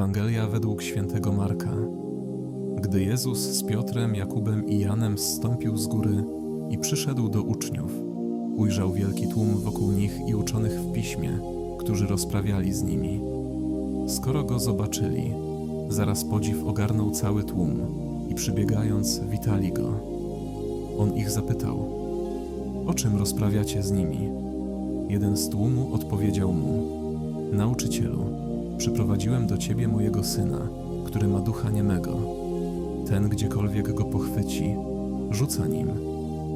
Ewangelia według świętego Marka. Gdy Jezus z Piotrem, Jakubem i Janem zstąpił z góry i przyszedł do uczniów, ujrzał wielki tłum wokół nich i uczonych w piśmie, którzy rozprawiali z nimi. Skoro go zobaczyli, zaraz podziw ogarnął cały tłum i przybiegając, witali go. On ich zapytał: O czym rozprawiacie z nimi? Jeden z tłumu odpowiedział mu: Nauczycielu, przyprowadziłem do ciebie mojego syna, który ma ducha niemego. Ten, gdziekolwiek go pochwyci, rzuca nim,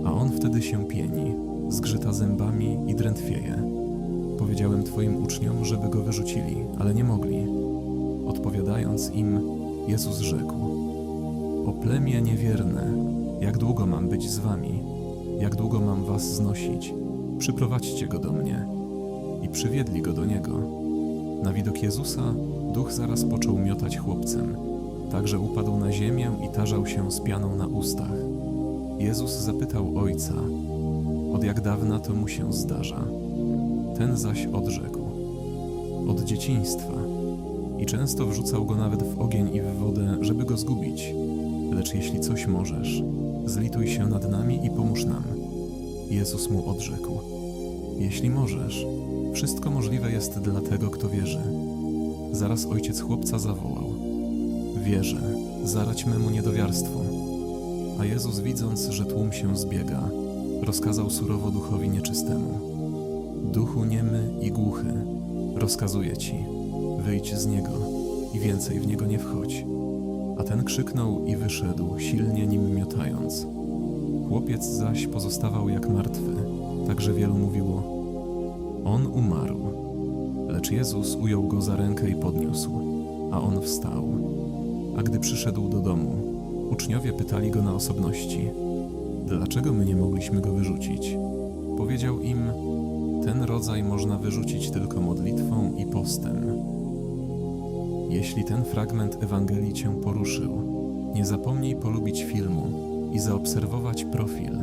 a on wtedy się pieni, zgrzyta zębami i drętwieje. Powiedziałem twoim uczniom, żeby go wyrzucili, ale nie mogli. Odpowiadając im, Jezus rzekł: O plemię niewierne, jak długo mam być z wami? Jak długo mam was znosić? Przyprowadźcie go do mnie. I przywiedli go do niego. Na widok Jezusa duch zaraz począł miotać chłopcem, tak że upadł na ziemię i tarzał się z pianą na ustach. Jezus zapytał ojca, od jak dawna to mu się zdarza. Ten zaś odrzekł, od dzieciństwa. I często wrzucał go nawet w ogień i w wodę, żeby go zgubić. Lecz jeśli coś możesz, zlituj się nad nami i pomóż nam. Jezus mu odrzekł, jeśli możesz, wszystko możliwe jest dla tego, kto wierzy. Zaraz ojciec chłopca zawołał: Wierzę, zarać memu niedowiarstwu. A Jezus, widząc, że tłum się zbiega, rozkazał surowo duchowi nieczystemu: Duchu niemy i głuchy, rozkazuję ci, wyjdź z niego i więcej w niego nie wchodź. A ten krzyknął i wyszedł, silnie nim miotając. Chłopiec zaś pozostawał jak martwy, tak że wielu mówiło: On umarł. Lecz Jezus ujął go za rękę i podniósł, a on wstał. A gdy przyszedł do domu, uczniowie pytali go na osobności: Dlaczego my nie mogliśmy go wyrzucić? Powiedział im: Ten rodzaj można wyrzucić tylko modlitwą i postem. Jeśli ten fragment Ewangelii Cię poruszył, nie zapomnij polubić filmu i zaobserwować profil,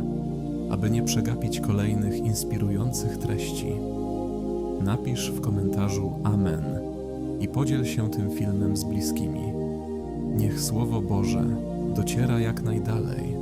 aby nie przegapić kolejnych inspirujących treści. Napisz w komentarzu Amen i podziel się tym filmem z bliskimi. Niech Słowo Boże dociera jak najdalej